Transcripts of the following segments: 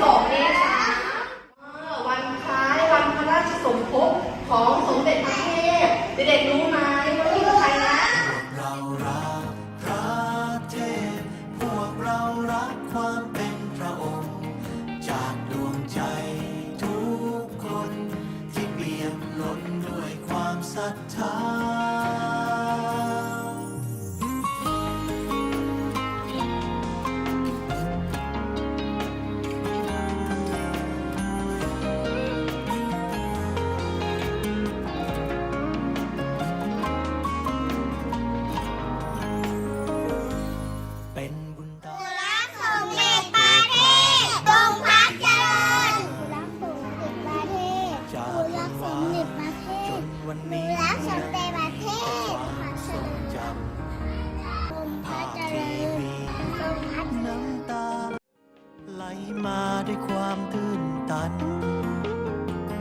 12 เมษาเออวันคล้ายวันพระราชสมภพของสมเด็จพระเทพเด็กๆรู้ไหมว่าที่ใครนะเทพนะทุกคนที่เปี่ยมล้นด้วยความศรัทธา มาด้วยความตื้นตัน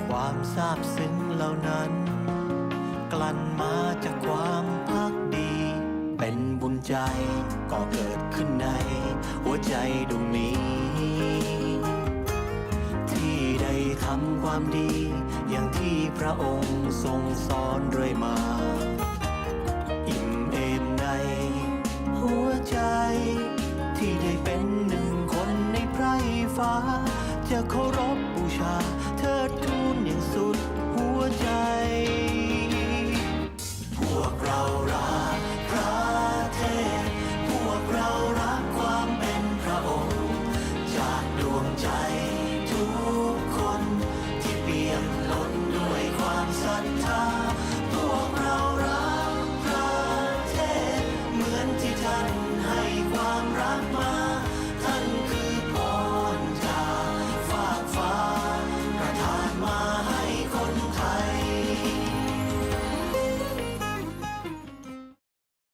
ความซาบซึ้งเหล่านั้น กลั่นมาจากความพักดี เป็นบุญใจก็เกิดขึ้นใน หัวใจดวงนี้ ที่ได้ทำความดี อย่างที่พระองค์ทรงสอนเรื่อยมา ฟ้าจะเคารพบูชา